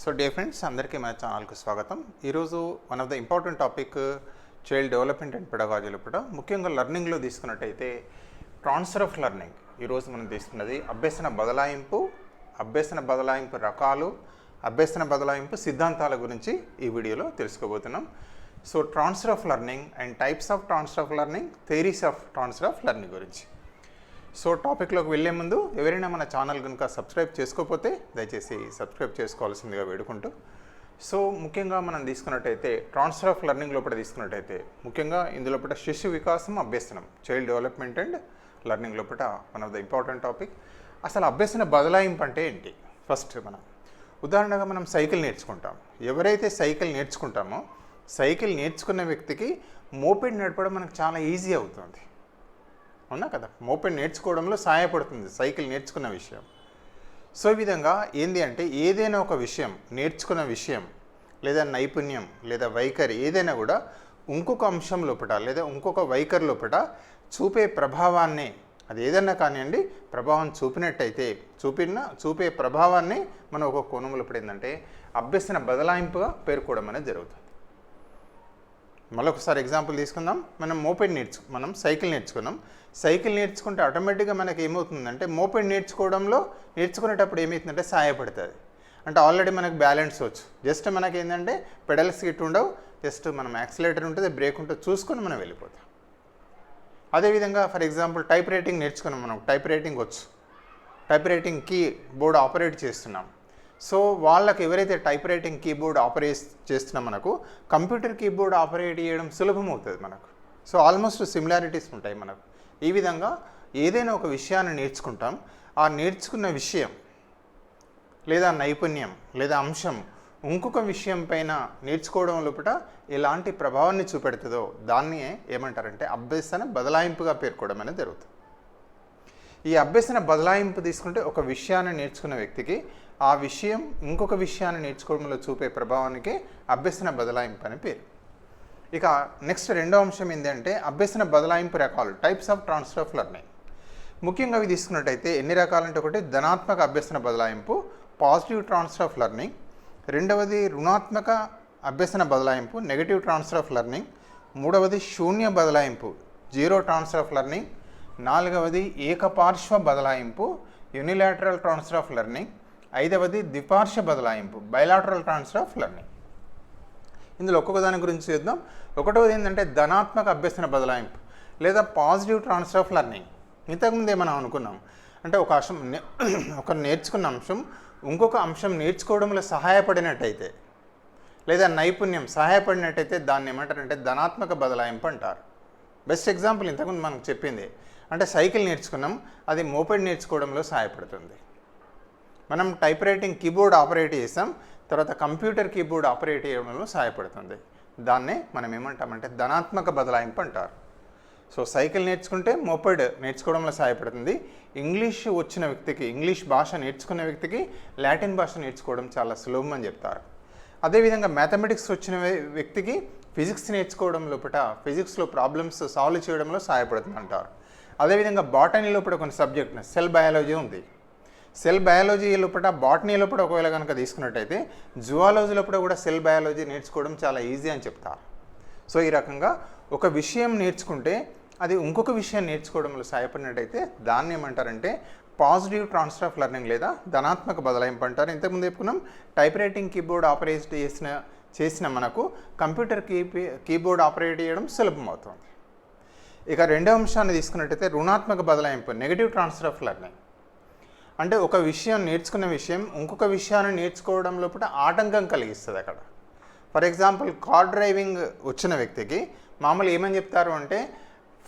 So day friends అందరికీ మన ఛానల్కు స్వాగతం. ఈరోజు one of the important topic child development and పెడగాజీలు కూడా ముఖ్యంగా లెర్నింగ్లో తీసుకున్నట్టయితే ట్రాన్స్ఫర్ ఆఫ్ లెర్నింగ్ ఈరోజు మనం తీసుకున్నది అభ్యసన బదలాయింపు అభ్యసన బదలాయింపు రకాలు అభ్యసన బదలాయింపు సిద్ధాంతాల గురించి ఈ వీడియోలో తెలుసుకోబోతున్నాం. So transfer of learning and types of transfer of learning theories of transfer of learning గురించి. సో టాపిక్లోకి వెళ్ళే ముందు ఎవరైనా మన ఛానల్ కనుక సబ్స్క్రైబ్ చేసుకోకపోతే దయచేసి సబ్స్క్రైబ్ చేసుకోవాల్సిందిగా వేడుకుంటూ. సో ముఖ్యంగా మనం తీసుకున్నట్టయితే ట్రాన్స్ఫర్ ఆఫ్ లెర్నింగ్ లోపల తీసుకున్నట్టయితే ముఖ్యంగా ఇందులోపట శిశు వికాసం అభ్యసనం చైల్డ్ డెవలప్మెంట్ అండ్ లెర్నింగ్ లోపల one of the important topic అసలు అభ్యసన బదలాయింపు అంటే ఏంటి? ఫస్ట్ మనం ఉదాహరణగా మనం సైకిల్ నేర్చుకుంటాం. ఎవరైతే సైకిల్ నేర్చుకుంటామో సైకిల్ నేర్చుకున్న వ్యక్తికి మోపెడ్ నడపడం మనకు చాలా ఈజీ అవుతుంది. అవునా కదా? మోపెడ్ నేర్చుకోవడంలో సహాయపడుతుంది సైకిల్ నేర్చుకున్న విషయం. సో ఈ విధంగా ఏంది అంటే ఏదైనా ఒక విషయం నేర్చుకున్న విషయం లేదా నైపుణ్యం లేదా వైఖరి ఏదైనా కూడా ఇంకొక అంశం లోపల లేదా ఇంకొక వైఖరి లోపల చూపే ప్రభావాన్ని అది ఏదన్నా కానివ్వండి ప్రభావం చూపినట్టయితే చూపిన చూపే ప్రభావాన్ని మనం ఒక కోణం లోపల ఏంటంటే అభ్యసన బదలాయింపుగా పేర్కోవడం అనేది జరుగుతుంది. మళ్ళొకసారి ఎగ్జాంపుల్ తీసుకుందాం. మనం మోపెడ్ నేర్చు మనం సైకిల్ నేర్చుకున్నాం. సైకిల్ నేర్చుకుంటే ఆటోమేటిక్గా మనకి ఏమవుతుందంటే మోపెడ్ నేర్చుకోవడంలో నేర్చుకునేటప్పుడు ఏమవుతుందంటే సహాయపడుతుంది అంటే ఆల్రెడీ మనకు బ్యాలెన్స్ వచ్చు. జస్ట్ మనకి ఏంటంటే పెడల్స్ గిట్ ఉండవు. జస్ట్ మనం యాక్సిలేటర్ ఉంటుంది బ్రేక్ ఉంటుంది చూసుకొని మనం వెళ్ళిపోతాం. అదేవిధంగా ఫర్ ఎగ్జాంపుల్ టైప్ రైటింగ్ నేర్చుకున్నాం మనం. టైప్ రైటింగ్ వచ్చు. Type writing keyboard operate చేస్తున్నాం. సో వాళ్ళకి ఎవరైతే టైప్ రైటింగ్ కీబోర్డ్ ఆపరేట్ చేస్తున్నా మనకు కంప్యూటర్ కీబోర్డ్ ఆపరేట్ చేయడం సులభం అవుతుంది మనకు. సో ఆల్మోస్ట్ సిమిలారిటీస్ ఉంటాయి మనకు. ఈ విధంగా ఏదైనా ఒక విషయాన్ని నేర్చుకుంటాం. ఆ నేర్చుకున్న విషయం లేదా నైపుణ్యం లేదా అంశం ఇంకొక విషయం పైన నేర్చుకోవడం లోపల ఎలాంటి ప్రభావాన్ని చూపెడుతుందో దాన్ని ఏమంటారంటే అభ్యసన బదలాయింపుగా పేర్కోవడం అనేది జరుగుతుంది. ఈ అభ్యసన బదలాయింపు తీసుకుంటే ఒక విషయాన్ని నేర్చుకున్న వ్యక్తికి ఆ విషయం ఇంకొక విషయాన్ని నేర్చుకోవడంలో చూపే ప్రభావానికి అభ్యసన బదలాయింపు అని పేరు. ఇక నెక్స్ట్ రెండో అంశం ఏంటంటే అభ్యసన బదలాయింపు రకాలు types of transfer of learning ముఖ్యంగా అవి తీసుకున్నట్టయితే ఎన్ని రకాలంటే ఒకటి ధనాత్మక అభ్యసన బదలాయింపు పాజిటివ్ ట్రాన్స్ఫర్ ఆఫ్ లెర్నింగ్ రెండవది రుణాత్మక అభ్యసన బదలాయింపు నెగటివ్ ట్రాన్స్ఫర్ ఆఫ్ లెర్నింగ్ మూడవది శూన్య బదలాయింపు జీరో ట్రాన్స్ఫర్ ఆఫ్ లెర్నింగ్ నాలుగవది ఏకపార్శ్వ బదలాయింపు యూనిలాటరల్ ట్రాన్స్ఫర్ ఆఫ్ లెర్నింగ్ ఐదవది ద్విపార్శ్వ బదలాయింపు బయలాటరల్ ట్రాన్స్ఫర్ ఆఫ్ లెర్నింగ్ ఇందులో ఒక్కొక్క దాని గురించి చూద్దాం. ఒకటవది ఏంటంటే ధనాత్మక అభ్యసన బదలాయింపు లేదా పాజిటివ్ ట్రాన్స్ఫర్ ఆఫ్ లెర్నింగ్ ఇంతకుముందే మనం అనుకున్నాం? అంటే ఒక అంశం ఒక నేర్చుకున్న అంశం ఇంకొక అంశం నేర్చుకోవడంలో సహాయపడినట్టయితే లేదా నైపుణ్యం సహాయపడినట్టయితే దాన్ని ఏమంటారంటే ధనాత్మక బదలాయింపు అంటారు. బెస్ట్ ఎగ్జాంపుల్ ఇంతకుముందు మనకు చెప్పింది. అంటే సైకిల్ నేర్చుకున్నాం అది మోపెడ్ నేర్చుకోవడంలో సహాయపడుతుంది. మనం టైప్ రైటింగ్ కీబోర్డ్ ఆపరేట్ చేసాం తర్వాత కంప్యూటర్ కీబోర్డ్ ఆపరేట్ చేయడంలో సహాయపడుతుంది. దాన్నే మనం ఏమంటామంటే ధనాత్మక బదలాయింపు అంటారు. సో సైకిల్ నేర్చుకుంటే మోపెడ్ నేర్చుకోవడంలో సహాయపడుతుంది. ఇంగ్లీష్ వచ్చిన వ్యక్తికి ఇంగ్లీష్ భాష నేర్చుకున్న వ్యక్తికి లాటిన్ భాష నేర్చుకోవడం చాలా సులభం అని చెప్తారు. అదేవిధంగా మ్యాథమెటిక్స్ వచ్చిన వ్యక్తికి ఫిజిక్స్ నేర్చుకోవడం లోపల ఫిజిక్స్లో ప్రాబ్లమ్స్ సాల్వ్ చేయడంలో సహాయపడుతుంది అంటారు. అదేవిధంగా బాటనీ లోపల కొన్ని సబ్జెక్ట్ సెల్ బయాలజీ ఉంది. సెల్ బయాలజీ లోపల బాటనీ లోపల ఒకవేళ కనుక తీసుకున్నట్టయితే జువాలజీ లోపల కూడా సెల్ బయాలజీ నేర్చుకోవడం చాలా ఈజీ అని చెప్తారు. సో ఈ రకంగా ఒక విషయం నేర్చుకుంటే అది ఇంకొక విషయం నేర్చుకోవడంలో సహాయపడినట్టయితే దాన్ని ఏమంటారంటే పాజిటివ్ ట్రాన్స్ఫర్ ఆఫ్ లెర్నింగ్ లేదా ధనాత్మక బదలాయింపు అంటారు. ఇంతకుముందు చెప్పుకున్నాం టైప్ రైటింగ్ కీబోర్డ్ ఆపరేట్ చేసిన చేసిన మనకు కంప్యూటర్ కీ కీబోర్డ్ ఆపరేట్ చేయడం సులభం అవుతుంది. ఇక రెండో అంశాన్ని తీసుకున్నట్టయితే రుణాత్మక బదలాయింపు నెగిటివ్ ట్రాన్స్ఫర్ ఆఫ్ లెర్నింగ్ అంటే ఒక విషయం నేర్చుకున్న విషయం ఇంకొక విషయాన్ని నేర్చుకోవడం లోపల ఆటంకం కలిగిస్తుంది అక్కడ. ఫర్ ఎగ్జాంపుల్ కార్ డ్రైవింగ్ వచ్చిన వ్యక్తికి మామూలు ఏమని చెప్తారు అంటే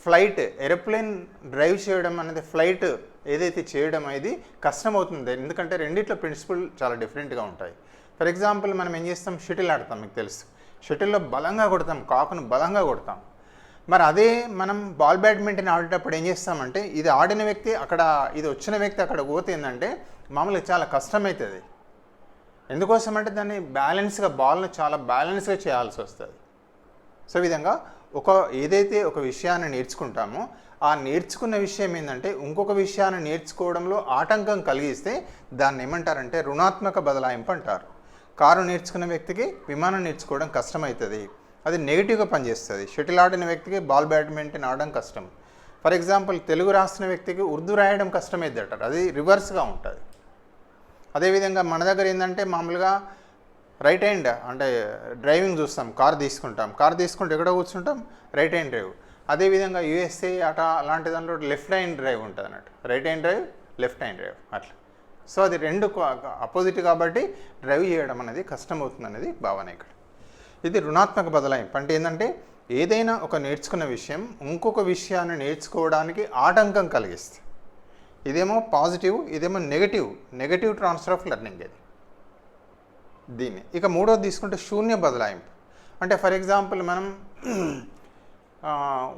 ఫ్లైట్ ఏరోప్లేన్ డ్రైవ్ చేయడం అనేది ఫ్లైట్ ఏదైతే చేయడం అనేది కష్టమవుతుంది. ఎందుకంటే రెండిట్లో ప్రిన్సిపల్ చాలా డిఫరెంట్గా ఉంటాయి. ఫర్ ఎగ్జాంపుల్ మనం ఏం చేస్తాం? షటిల్ ఆడతాం మీకు తెలుసు. షటిల్లో బలంగా కొడతాం కాకును బలంగా కొడతాం. మరి అదే మనం బాల్ బ్యాడ్మింటన్ ఆడేటప్పుడు ఏం చేస్తామంటే ఇది ఆడిన వ్యక్తి అక్కడ ఇది వచ్చిన వ్యక్తి అక్కడ పోతే ఏంటంటే మామూలుగా చాలా కష్టమవుతుంది ఎందుకోసం అంటే దాన్ని బ్యాలెన్స్గా బాల్ని చాలా బ్యాలెన్స్గా చేయాల్సి వస్తుంది. సో విధంగా ఒక ఏదైతే ఒక విషయాన్ని నేర్చుకుంటామో ఆ నేర్చుకున్న విషయం ఏంటంటే ఇంకొక విషయాన్ని నేర్చుకోవడంలో ఆటంకం కలిగిస్తే దాన్ని ఏమంటారంటే రుణాత్మక బదలాయింపు అంటారు. కారు నేర్చుకున్న వ్యక్తికి విమానం నేర్చుకోవడం కష్టమవుతుంది అది నెగిటివ్గా పనిచేస్తుంది. షటిల్ ఆడిన వ్యక్తికి బాల్ బ్యాడ్మింటన్ ఆడడం కష్టం. ఫర్ ఎగ్జాంపుల్ తెలుగు రాసిన వ్యక్తికి ఉర్దూ రాయడం కష్టమైంది అంటారు అది రివర్స్గా ఉంటుంది. అదేవిధంగా మన దగ్గర ఏంటంటే మామూలుగా రైట్ హ్యాండ్ అంటే డ్రైవింగ్ చూస్తాం కార్ తీసుకుంటాం. కార్ తీసుకుంటే ఎక్కడ కూర్చుంటాం? రైట్ హ్యాండ్ డ్రైవ్ అదేవిధంగా యూఎస్ఏ అట అలాంటి దాంట్లో లెఫ్ట్ హ్యాండ్ డ్రైవ్ ఉంటుంది అన్నట్టు. Right hand drive left hand drive అట్లా. సో అది రెండు అపోజిట్ కాబట్టి డ్రైవ్ చేయడం అనేది కష్టమవుతుంది అనేది భావన ఇక్కడ. ఇది రుణాత్మక బదలాయింపు అంటే ఏంటంటే ఏదైనా ఒక నేర్చుకున్న విషయం ఇంకొక విషయాన్ని నేర్చుకోవడానికి ఆటంకం కలిగిస్తుంది. ఇదేమో పాజిటివ్ ఇదేమో negative negative transfer of learning ఇది. దీన్ని. ఇక మూడోది తీసుకుంటే శూన్య బదలాయింపు. అంటే ఫర్ ఎగ్జాంపుల్ మనం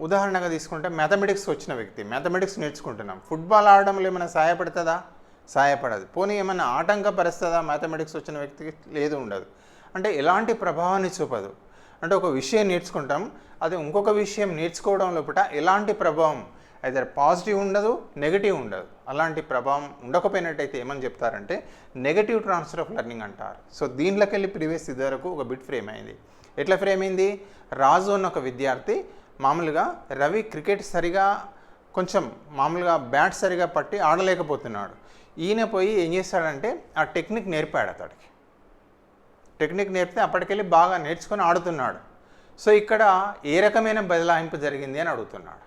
ఉదాహరణగా తీసుకుంటే మ్యాథమెటిక్స్ వచ్చిన వ్యక్తి మ్యాథమెటిక్స్ నేర్చుకుంటున్నాం. ఫుట్బాల్ ఆడడంలో ఏమైనా సహాయపడుతుందా? సహాయపడదు. పోనీ ఏమైనా ఆటంకపరుస్తుందా? మ్యాథమెటిక్స్ వచ్చిన వ్యక్తికి లేదు ఉండదు. అంటే ఎలాంటి ప్రభావాన్ని చూపదు. అంటే ఒక విషయం నేర్చుకుంటాం అది ఇంకొక విషయం నేర్చుకోవడం లోపల ఎలాంటి ప్రభావం? అయితే పాజిటివ్ ఉండదు నెగటివ్ ఉండదు. అలాంటి ప్రభావం ఉండకపోయినట్టయితే ఏమని చెప్తారంటే నెగటివ్ ట్రాన్స్ఫర్ ఆఫ్ లెర్నింగ్ అంటారు. సో దీనిలోకి వెళ్ళి ప్రీవియస్ ఇదివరకు ఒక బిట్ ఫ్రేమ్ అయింది. ఎట్లా ఫ్రేమ్ అయింది? రాజు అన్న ఒక విద్యార్థి మామూలుగా రవి క్రికెట్ సరిగా కొంచెం మామూలుగా బ్యాట్ సరిగా పట్టి ఆడలేకపోతున్నాడు. ఈయన పోయి ఏం చేస్తాడంటే ఆ టెక్నిక్ నేర్పాడు అతడికి. టెక్నిక్ నేర్పితే అప్పటికెళ్ళి బాగా నేర్చుకొని ఆడుతున్నాడు. సో ఇక్కడ ఏ రకమైన బదలాయింపు జరిగింది అని అడుగుతున్నాడు.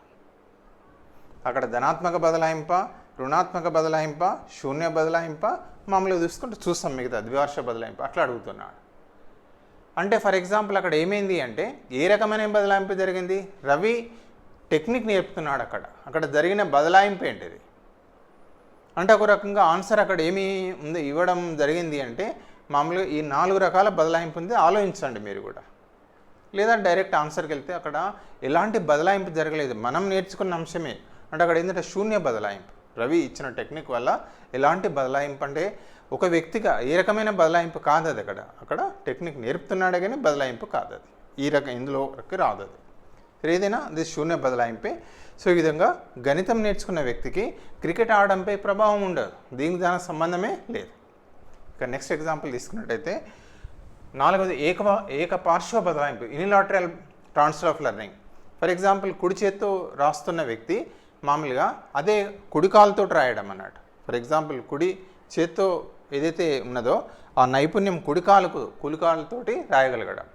అక్కడ ధనాత్మక బదలాయింప రుణాత్మక బదలాయింప శూన్య బదలాయింప మామూలుగా చూసుకుంటే చూస్తాం మిగతా ద్వివర్ష బదలాయింపు అట్లా అడుగుతున్నాడు. అంటే ఫర్ ఎగ్జాంపుల్ అక్కడ ఏమైంది అంటే ఏ రకమైన బదలాయింపు జరిగింది? రవి టెక్నిక్ నేర్పుతున్నాడు అక్కడ. అక్కడ జరిగిన బదలాయింపు ఏంటిది? అంటే ఒక రకంగా ఆన్సర్ అక్కడ ఏమి ఉంది ఇవ్వడం జరిగింది అంటే మామూలుగా ఈ నాలుగు రకాల బదలాయింపు ఉంది ఆలోచించండి మీరు కూడా. లేదా డైరెక్ట్ ఆన్సర్కి వెళ్తే అక్కడ ఎలాంటి బదలాయింపు జరగలేదు. మనం నేర్చుకున్న అంశమే. అంటే అక్కడ ఏంటంటే శూన్య బదలాయింపు. రవి ఇచ్చిన టెక్నిక్ వల్ల ఎలాంటి బదలాయింపు అంటే ఒక వ్యక్తిగా ఏ రకమైన బదలాయింపు కాదు అది అక్కడ. అక్కడ టెక్నిక్ నేర్పుతున్నాడే కానీ బదలాయింపు కాదు అది. ఈ రకం ఇందులోకి రాదు అది. ఏదైనా అది శూన్య బదలాయింపే. సో ఈ విధంగా గణితం నేర్చుకున్న వ్యక్తికి క్రికెట్ ఆడడంపై ప్రభావం ఉండదు. దీనికి దానికి సంబంధమే లేదు. ఇక నెక్స్ట్ ఎగ్జాంపుల్ తీసుకున్నట్టయితే నాలుగవది ఏక ఏక పార్శ్వ బదలాయింపు unilateral transfer of learning for example కుడి చేత్తో రాస్తున్న వ్యక్తి మామూలుగా అదే కుడికాలతో రాయడం అన్నట్టు ఫర్ ఎగ్జాంపుల్ కుడి చేత్తో ఏదైతే ఉన్నదో ఆ నైపుణ్యం కుడికాలకు కులికాలతోటి రాయగలగడం.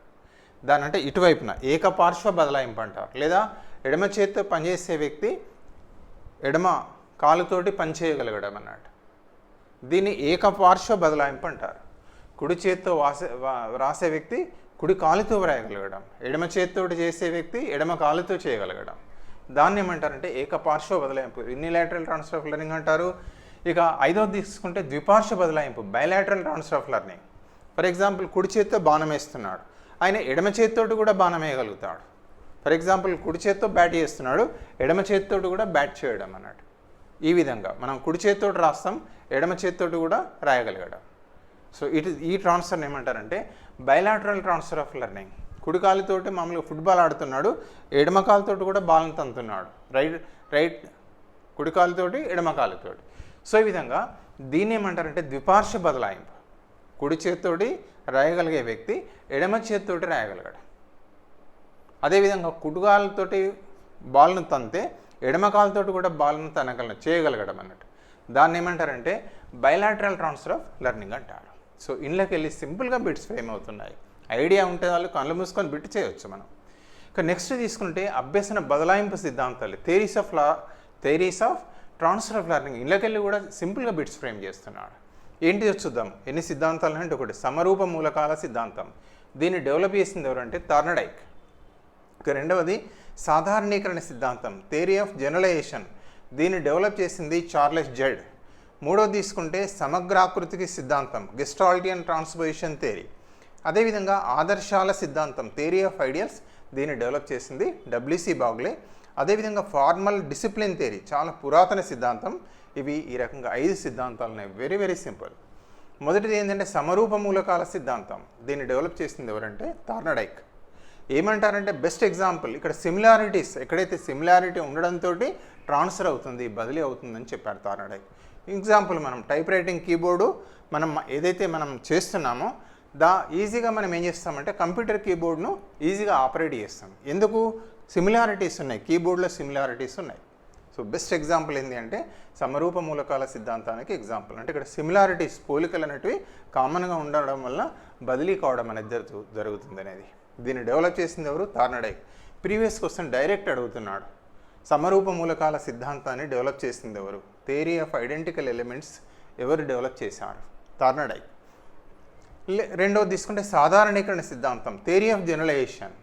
దాని అంటే ఇటువైపున ఏక పార్శ్వ బదలాయింపు అంటారు. లేదా ఎడమ చేత్తో పనిచేసే వ్యక్తి ఎడమ కాలుతోటి పనిచేయగలగడం అన్నట్టు దీన్ని ఏకపార్శ్వ బదలాయింపు అంటారు. కుడి చేత్తో వాసే వ్రాసే వ్యక్తి కుడి కాలుతో వ్రాయగలగడం. ఎడమ చేత్తోటి చేసే వ్యక్తి ఎడమ కాలుతో చేయగలగడం. దాన్ని ఏమంటారంటే ఏకపార్శ్వ బదలాయింపు. ఇన్నిలాటరల్ ట్రాన్స్ఫర్ ఆఫ్ లెర్నింగ్ అంటారు. ఇక ఐదవది తీసుకుంటే ద్విపార్శ్వ బదలాయింపు bilateral transfer of learning for example కుడి చేత్తో బాణం వేస్తున్నాడు. ఆయన ఎడమ చేత్తోటి కూడా బాణం వేయగలుగుతాడు. ఫర్ ఎగ్జాంపుల్ కుడి చేత్తో బ్యాట్ చేస్తున్నాడు. ఎడమ చేత్తోటి కూడా బ్యాట్ చేయడం అన్నట్టు. ఈ విధంగా మనం కుడి చేత్తోటి రాస్తాం ఎడమ చేత్తోటి కూడా రాయగలగడం. సో ఇటు ఈ ట్రాన్స్ఫర్ని ఏమంటారంటే బయలాటరల్ ట్రాన్స్ఫర్ ఆఫ్ లెర్నింగ్ కుడి కాలుతోటి మామూలుగా ఫుట్బాల్ ఆడుతున్నాడు ఎడమ కాలుతోటి కూడా బాల్ని తంతున్నాడు. రైట్ రైట్ కుడి కాలుతోటి ఎడమ కాలుతోటి. సో ఈ విధంగా దీన్ని ఏమంటారంటే ద్విపార్శ్వ బదలాయింపు. కుడి చేత్తోటి రాయగలిగే వ్యక్తి ఎడమ చేత్తోటి రాయగలగడం. అదేవిధంగా కుడికాలతోటి బాల్ను తంతే ఎడమ కాలుతోటి కూడా బాల్ను తనకలను చేయగలగడం అన్నట్టు. దాన్ని ఏమంటారంటే బయలాటరల్ ట్రాన్స్ఫర్ ఆఫ్ లెర్నింగ్ అంటారు. సో ఇంట్లోకి వెళ్ళి సింపుల్గా బిట్స్ ఫ్రేమ్ అవుతున్నాయి. ఐడియా ఉంటే వాళ్ళు కళ్ళు మూసుకొని బిట్ చేయవచ్చు మనం. ఇక నెక్స్ట్ తీసుకుంటే అభ్యసన బదలాయింపు సిద్ధాంతాలు. Theories of law theories of transfer of learning ఇంట్లోకి వెళ్ళి కూడా సింపుల్గా బిట్స్ ఫ్రేమ్ చేస్తున్నాడు. ఏంటి చూద్దాం. ఎన్ని సిద్ధాంతాలు అంటే ఒకటి. సమరూప మూలకాల సిద్ధాంతం. దీన్ని డెవలప్ చేసింది ఎవరంటే టార్నడైక్ ఇక రెండవది సాధారణీకరణ సిద్ధాంతం థియరీ ఆఫ్ జనరలైజేషన్. దీన్ని డెవలప్ చేసింది చార్లెస్ జెడ్. మూడోది తీసుకుంటే సమగ్రాకృతికి సిద్ధాంతం గెస్టాల్టియన్ ట్రాన్స్పోజిషన్ థియరీ. అదేవిధంగా ఆదర్శాల సిద్ధాంతం థియరీ ఆఫ్ ఐడియల్స్ దీన్ని డెవలప్ చేసింది డబ్ల్యూసి బాగ్లే. అదేవిధంగా ఫార్మల్ డిసిప్లిన్ థియరీ చాలా పురాతన సిద్ధాంతం. ఇవి ఈ రకంగా ఐదు సిద్ధాంతాలు ఉన్నాయి వెరీ వెరీ సింపుల్. మొదటిది ఏంటంటే సమరూప మూలకాల సిద్ధాంతం. దీన్ని డెవలప్ చేసింది ఎవరంటే థార్నడైక్. ఏమంటారంటే బెస్ట్ ఎగ్జాంపుల్ ఇక్కడ సిమిలారిటీస్ ఎక్కడైతే సిమిలారిటీ ఉండడంతో ట్రాన్స్ఫర్ అవుతుంది బదిలీ అవుతుందని చెప్పారు తార్నడైక్ ఎగ్జాంపుల్ మనం టైప్ రైటింగ్ కీబోర్డు మనం ఏదైతే మనం చేస్తున్నామో దా ఈజీగా మనం ఏం చేస్తామంటే కంప్యూటర్ కీబోర్డ్ను ఈజీగా ఆపరేట్ చేస్తాం. ఎందుకు? సిమిలారిటీస్ ఉన్నాయి కీబోర్డ్లో సిమిలారిటీస్ ఉన్నాయి. సో బెస్ట్ ఎగ్జాంపుల్ ఏంటి అంటే సమరూప మూలకాల సిద్ధాంతానికి ఎగ్జాంపుల్ అంటే ఇక్కడ సిమిలారిటీస్ పోలికలు అనేటివి కామన్గా ఉండడం వల్ల బదిలీ కావడం అనేది జరుగుతుంది అనేది. దీన్ని డెవలప్ చేసింది ఎవరు? తార్నడై ప్రీవియస్ క్వశ్చన్ డైరెక్ట్ అడుగుతున్నాడు. సమరూప మూలకాల సిద్ధాంతాన్ని డెవలప్ చేసింది ఎవరు? థియరీ ఆఫ్ ఐడెంటికల్ ఎలిమెంట్స్ ఎవరు డెవలప్ చేశారు? తార్నడై రెండవది తీసుకుంటే సాధారణీకరణ సిద్ధాంతం థియరీ ఆఫ్ జనరలైజేషన్.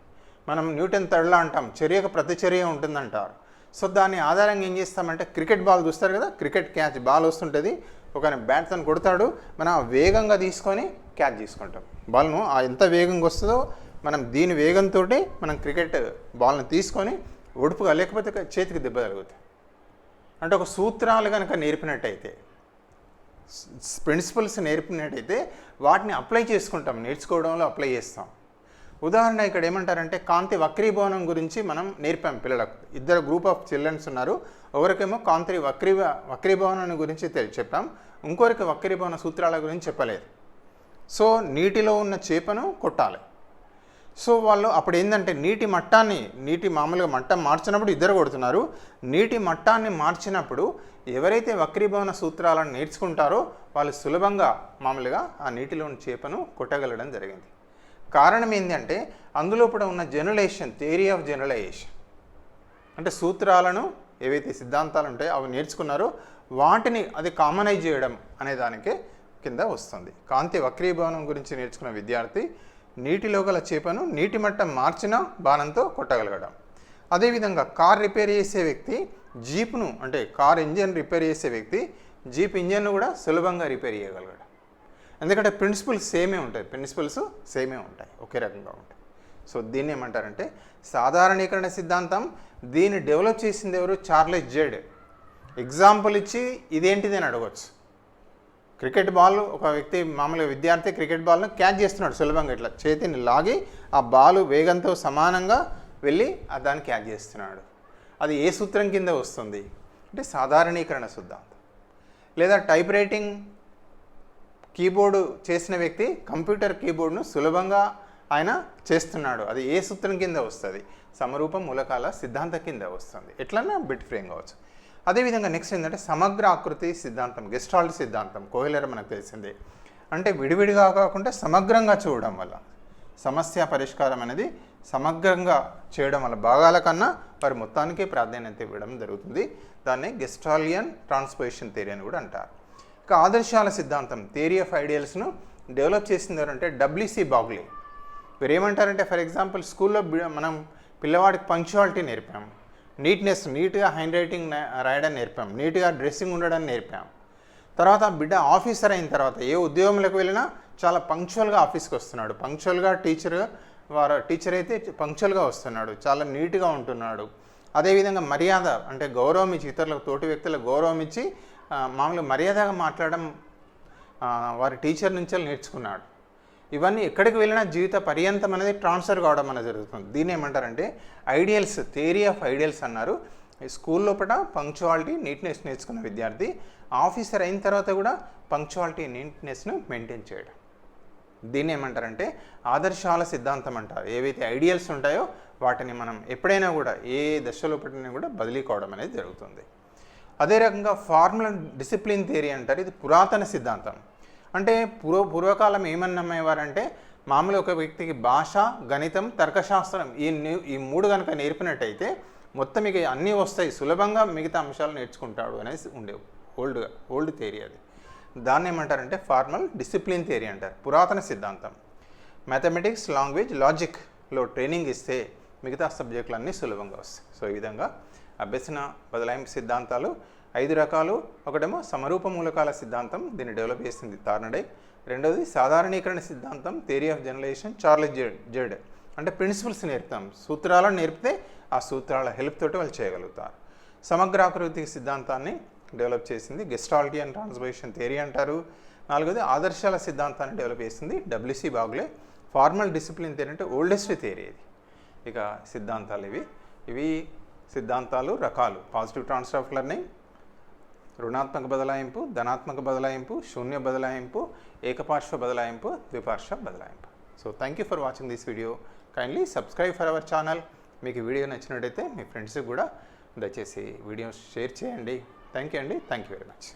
మనం న్యూటన్ తడలా అంటాం చర్యకు ప్రతిచర్య ఉంటుందంటారు. సో దాన్ని ఆధారంగా ఏం చేస్తామంటే క్రికెట్ బాల్ చూస్తారు కదా క్రికెట్ క్యాచ్ బాల్ వస్తుంటుంది ఒక బ్యాట్తో కొడతాడు మనం వేగంగా తీసుకొని క్యాచ్ తీసుకుంటాం. బాల్ను ఎంత వేగంగా వస్తుందో మనం దీని వేగంతో మనం క్రికెట్ బాల్ని తీసుకొని ఒడుపుగా లేకపోతే చేతికి దెబ్బ తగులుతుంది అంటే ఒక సూత్రాలు కనుక నేర్పినట్టయితే ప్రిన్సిపల్స్ నేర్పినట్టయితే వాటిని అప్లై చేసుకుంటాం. నేర్చుకోవడంలో అప్లై చేస్తాం. ఉదాహరణ ఇక్కడ ఏమంటారంటే కాంతి వక్రీభవనం గురించి మనం నేర్పాం పిల్లలకు. ఇద్దరు గ్రూప్ ఆఫ్ చిల్డ్రన్స్ ఉన్నారు. ఒకరికేమో కాంతి వక్రీ వక్రీభవనం గురించి తెలి- చెప్పాం. ఇంకొకరికి వక్రీభవన సూత్రాల గురించి చెప్పలేదు. సో నీటిలో ఉన్న చేపను కొట్టాలి. సో వాళ్ళు అప్పుడు ఏంటంటే నీటి మట్టాన్ని నీటి మామూలుగా మట్టం మార్చినప్పుడు ఇద్దరు కొడుతున్నారు. నీటి మట్టాన్ని మార్చినప్పుడు ఎవరైతే వక్రీభవన సూత్రాలను నేర్చుకుంటారో వాళ్ళు సులభంగా మామూలుగా ఆ నీటిలోని చేపను కొట్టగలడం జరిగింది. కారణం ఏంటంటే అందులో కూడా ఉన్న జనరలైజేషన్ థియరీ ఆఫ్ జనరలైజేషన్ అంటే సూత్రాలను ఏవైతే సిద్ధాంతాలు ఉంటాయో అవి నేర్చుకున్నారో వాటిని అది కామనైజ్ చేయడం అనే దానికే కింద వస్తుంది. కాంతి వక్రీభవనం గురించి నేర్చుకున్న విద్యార్థి నీటిలో గల చేపను నీటి మట్టం మార్చిన బాణంతో కొట్టగలగడం. అదేవిధంగా కార్ రిపేర్ చేసే వ్యక్తి జీప్ను అంటే కార్ ఇంజన్ రిపేర్ చేసే వ్యక్తి జీప్ ఇంజన్ను కూడా సులభంగా రిపేర్ చేయగలగడం. ఎందుకంటే ప్రిన్సిపల్స్ సేమే ఉంటాయి ప్రిన్సిపల్స్ సేమే ఉంటాయి ఒకే రకంగా ఉంటాయి. సో దీన్ని ఏమంటారంటే సాధారణీకరణ సిద్ధాంతం దీన్ని డెవలప్ చేసింది ఎవరు? Charles Z. ఎగ్జాంపుల్ ఇచ్చి ఇదేంటిది అని అడగవచ్చు క్రికెట్ బాల్ ఒక వ్యక్తి మామూలుగా విద్యార్థి క్రికెట్ బాల్ను క్యాచ్ చేస్తున్నాడు సులభంగా ఇట్లా. చేతిని లాగి ఆ బాల్ వేగంతో సమానంగా వెళ్ళి దాన్ని క్యాచ్ చేస్తున్నాడు. అది ఏ సూత్రం కింద వస్తుంది? అంటే సాధారణీకరణ సిద్ధాంతం. లేదా టైప్ రైటింగ్ కీబోర్డు చేసిన వ్యక్తి కంప్యూటర్ కీబోర్డ్ను సులభంగా ఆయన చేస్తున్నాడు. అది ఏ సూత్రం కింద వస్తుంది? సమరూప మూలకాల సిద్ధాంతం కింద వస్తుంది. ఎట్లన్నా బిట్ ఫ్రేమ్ కావచ్చు. అదేవిధంగా నెక్స్ట్ ఏంటంటే సమగ్ర ఆకృతి సిద్ధాంతం గెస్టాల్ట్ సిద్ధాంతం కోహ్లర్ మనకు తెలిసిందే. అంటే విడివిడిగా కాకుండా సమగ్రంగా చూడడం వల్ల సమస్య పరిష్కారం అనేది సమగ్రంగా చేయడం వల్ల భాగాల కన్నా వారి మొత్తానికి ప్రాధాన్యత ఇవ్వడం జరుగుతుంది. దాన్ని గెస్ట్రాలియన్ ట్రాన్స్పోజిషన్ థియరీ అని కూడా అంటారు. ఇక ఆదర్శాల సిద్ధాంతం థియరీ ఆఫ్ ఐడియల్స్ను డెవలప్ చేసింది ఎవరంటే డబ్ల్యూసి బాగ్లీ వీరు ఏమంటారంటే ఫర్ ఎగ్జాంపుల్ స్కూల్లో మనం పిల్లవాడికి పంక్చువాలిటీ నేర్పాం నీట్నెస్ నీట్గా హ్యాండ్ రైటింగ్ రాయడం నేర్పాం. నీట్గా డ్రెస్సింగ్ ఉండడం నేర్పాం. తర్వాత బిడ్డ ఆఫీసర్ అయిన తర్వాత ఏ ఉద్యోగంలోకి వెళ్ళినా చాలా పంక్చువల్గా ఆఫీస్కి వస్తున్నాడు. పంక్చువల్గా టీచర్ వారు టీచర్ అయితే పంక్చువల్గా వస్తున్నాడు. చాలా నీట్గా ఉంటున్నాడు. అదేవిధంగా మర్యాద అంటే గౌరవం ఇచ్చి ఇతరులకు తోటి వ్యక్తులకు గౌరవం ఇచ్చి మామూలు మామూలుగా మర్యాదగా మాట్లాడడం వారి టీచర్ నుంచే నేర్చుకున్నాడు. ఇవన్నీ ఎక్కడికి వెళ్ళినా జీవిత పర్యంతం అనేది ట్రాన్స్ఫర్ కావడం అనేది జరుగుతుంది. దీన్ని ఏమంటారంటే ఐడియల్స్ థియరీ ఆఫ్ ఐడియల్స్ అన్నారు. ఈ స్కూల్ లోపల పంక్చువాలిటీ నీట్నెస్ నేర్చుకున్న విద్యార్థి ఆఫీసర్ అయిన తర్వాత కూడా పంక్చువాలిటీ నీట్నెస్ను మెయింటైన్ చేయడం. దీన్ని ఏమంటారంటే ఆదర్శాల సిద్ధాంతం అంటారు. ఏవైతే ఐడియల్స్ ఉంటాయో వాటిని మనం ఎప్పుడైనా కూడా ఏ దశలో పెట్టినా కూడా బదిలీ కావడం అనేది జరుగుతుంది. అదే రకంగా ఫార్ములా డిసిప్లిన్ థియరీ అంటారు. ఇది పురాతన సిద్ధాంతం. అంటే పూర్వ పూర్వకాలం ఏమని మామూలు ఒక వ్యక్తికి భాష గణితం తర్కశాస్త్రం ఈ ఈ మూడు కనుక నేర్పినట్టయితే మొత్తం ఇక అన్నీ వస్తాయి. సులభంగా మిగతా అంశాలు నేర్చుకుంటాడు అనేసి ఉండేవి ఓల్డ్గా ఓల్డ్ థియరీ అది. దాన్ని ఏమంటారంటే ఫార్మల్ డిసిప్లిన్ థియరీ అంటారు. పురాతన సిద్ధాంతం. మ్యాథమెటిక్స్ లాంగ్వేజ్ లాజిక్లో ట్రైనింగ్ ఇస్తే మిగతా సబ్జెక్టులన్నీ సులభంగా వస్తాయి. సో ఈ విధంగా అభ్యసన బదలాయింపు సిద్ధాంతాలు ఐదు రకాలు. ఒకటేమో సమరూప మూలకాల సిద్ధాంతం దీన్ని డెవలప్ చేసింది తార్నడే రెండవది సాధారణీకరణ సిద్ధాంతం theory of generation Charles Judd Judd అంటే ప్రిన్సిపల్స్ నేర్పుతాం. సూత్రాలను నేర్పితే ఆ సూత్రాల హెల్ప్ తోటి వాళ్ళు చేయగలుగుతారు. సమగ్రాకృతి సిద్ధాంతాన్ని డెవలప్ చేసింది గెస్టాలిటీ అండ్ ట్రాన్స్పోజిషన్ థియరీ అంటారు. నాలుగోది ఆదర్శాల సిద్ధాంతాన్ని డెవలప్ చేసింది W C Bagley formal discipline theory అంటే ఓల్డెస్ట్ థియరీ ఇది. ఇక సిద్ధాంతాలు ఇవి. ఇవి సిద్ధాంతాలు రకాలు. పాజిటివ్ ట్రాన్స్ఫర్ ఆఫ్ లెర్నింగ్ రుణాత్మక బదలాయింపు ధనాత్మక బదలాయింపు శూన్య బదలాయింపు ఏకపార్శ్వ బదలాయింపు ద్విపార్శ్వ బదలాయింపు. So thank you for watching this video kindly subscribe for our channel మీకు వీడియో నచ్చినట్టయితే మీ ఫ్రెండ్స్కి కూడా దయచేసి వీడియో షేర్ చేయండి. థ్యాంక్ యూ అండి. Thank you very much